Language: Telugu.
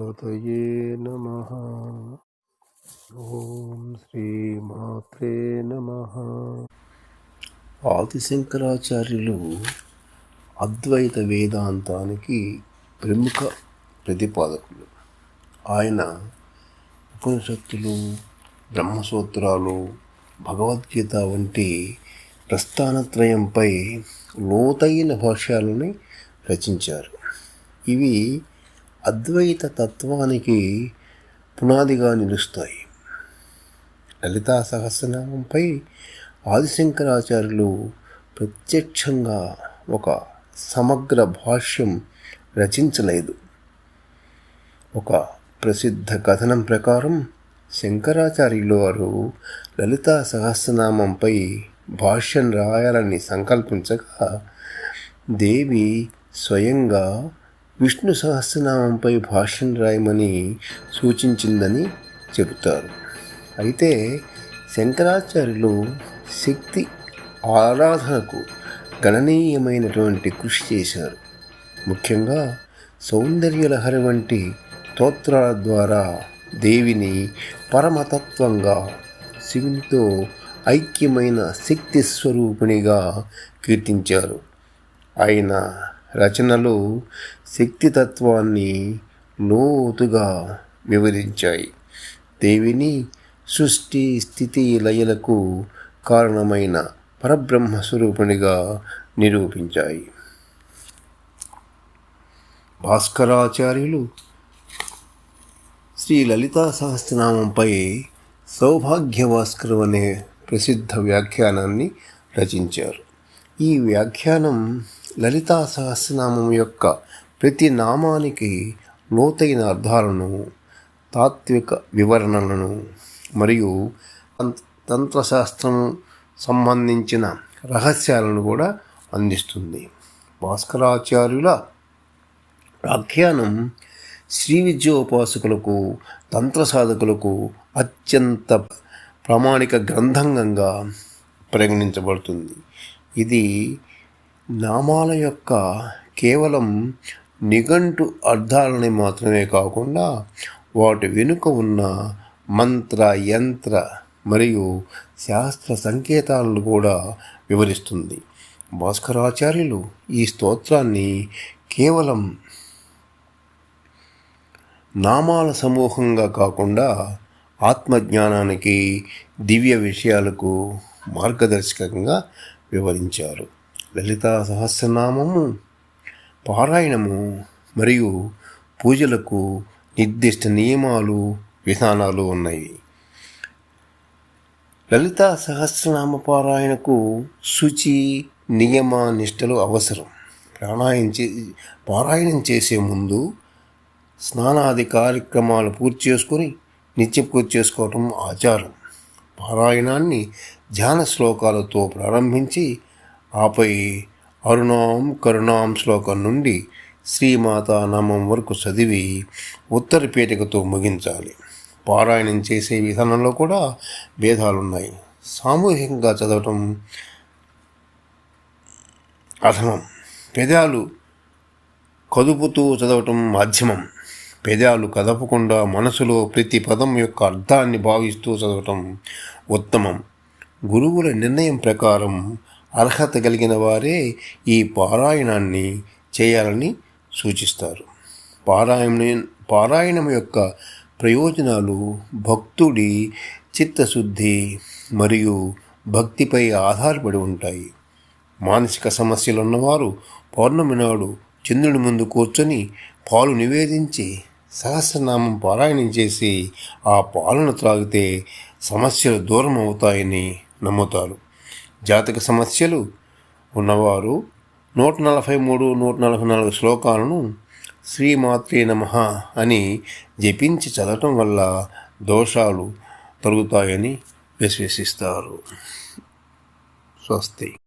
గణపతయే నమ ఓం శ్రీమాత్రే నమ ఆదిశంకరాచార్యులు అద్వైత వేదాంతానికి ప్రముఖ ప్రతిపాదకులు. ఆయన ఉపనిషత్తులు బ్రహ్మసూత్రాలు భగవద్గీత వంటి ప్రస్థానత్రయంపై లోతైన భాష్యాలని రచించారు. ఇవి అద్వైత తత్వానికి పునాదిగా నిలుస్తాయి. లలితా సహస్రనామంపై ఆదిశంకరాచార్యులు ప్రత్యక్షంగా ఒక సమగ్ర భాష్యం రచించలేదు. ఒక ప్రసిద్ధ కథనం ప్రకారం శంకరాచార్యులు వారు లలితా సహస్రనామంపై భాష్యం రాయాలని సంకల్పించగా దేవి స్వయంగా విష్ణు సహస్రనామంపై భాష్యం రాయమని సూచించిందని చెబుతారు. అయితే శంకరాచార్యులు శక్తి ఆరాధనకు గణనీయమైనటువంటి కృషి చేశారు. ముఖ్యంగా సౌందర్యలహరి వంటి స్తోత్రాల ద్వారా దేవిని పరమతత్వంగా శివునితో ఐక్యమైన శక్తి స్వరూపిణిగా కీర్తించారు. ఆయన రచనలు శక్తితత్వాన్ని లోతుగా వివరించాయి. దేవిని సృష్టి స్థితి లయలకు కారణమైన పరబ్రహ్మ స్వరూపునిగా నిరూపించాయి. భాస్కరాచార్యులు శ్రీ లలితా సహస్రనామంపై సౌభాగ్య భాస్కరం అనే ప్రసిద్ధ వ్యాఖ్యానాన్ని రచించారు. ఈ వ్యాఖ్యానం లలితా సహస్రనామం యొక్క ప్రతి నామానికి లోతైన అర్థాలను తాత్విక వివరణలను మరియు తంత్రశాస్త్రం సంబంధించిన రహస్యాలను కూడా అందిస్తుంది. భాస్కరాచార్యుల వ్యాఖ్యానం శ్రీ విద్యోపాసకులకు తంత్ర సాధకులకు అత్యంత ప్రామాణిక గ్రంథంగా పరిగణించబడుతుంది. ఇది నామాల యొక్క కేవలం నిఘంటు అర్థాలని మాత్రమే కాకుండా వాటి వెనుక ఉన్న మంత్ర యంత్ర మరియు శాస్త్ర సంకేతాలను కూడా వివరిస్తుంది. భాస్కరాచార్యులు ఈ స్తోత్రాన్ని కేవలం నామాల సమూహంగా కాకుండా ఆత్మజ్ఞానానికి దివ్య విషయాలకు మార్గదర్శకంగా వివరించారు. లలితా సహస్రనామము పారాయణము మరియు పూజలకు నిర్దిష్ట నియమాలు విధానాలు ఉన్నాయి. లలితా సహస్రనామ పారాయణకు శుచి నియమ నిష్టలు అవసరం. ప్రాణాయం చే పారాయణం చేసే ముందు స్నానాది కార్యక్రమాలు పూర్తి చేసుకొని నిత్య పూర్తి చేసుకోవటం ఆచారం. పారాయణాన్ని ధ్యాన శ్లోకాలతో ప్రారంభించి ఆపై అరుణాం కరుణాం శ్లోకం నుండి శ్రీమాత నామం వరకు చదివి ఉత్తర పీఠికతో ముగించాలి. పారాయణం చేసే విధానంలో కూడా భేదాలున్నాయి. సామూహికంగా చదవటం అధమం. పెదాలు కదుపుతూ చదవటం మాధ్యమం. పెదాలు కదపకుండా మనసులో ప్రతి పదం యొక్క అర్థాన్ని భావిస్తూ చదవటం ఉత్తమం. గురువుల నిర్ణయం ప్రకారం అర్హత కలిగిన వారే ఈ పారాయణాన్ని చేయాలని సూచిస్తారు. పారాయణ పారాయణం యొక్క ప్రయోజనాలు భక్తుడి చిత్తశుద్ధి మరియు భక్తిపై ఆధారపడి ఉంటాయి. మానసిక సమస్యలు ఉన్నవారు పౌర్ణమి నాడు చంద్రుడి ముందు కూర్చొని పాలు నివేదించి సహస్రనామం పారాయణం చేసి ఆ పాలను త్రాగితే సమస్యలు దూరం అవుతాయని నమ్ముతారు. జాతక సమస్యలు ఉన్నవారు నూట నలభై మూడు నూట నలభై నాలుగు శ్లోకాలను శ్రీమాత్రే నమ అని జపించి చదవటం వల్ల దోషాలు తొలగుతాయని విశ్వసిస్తారు. స్వస్తి.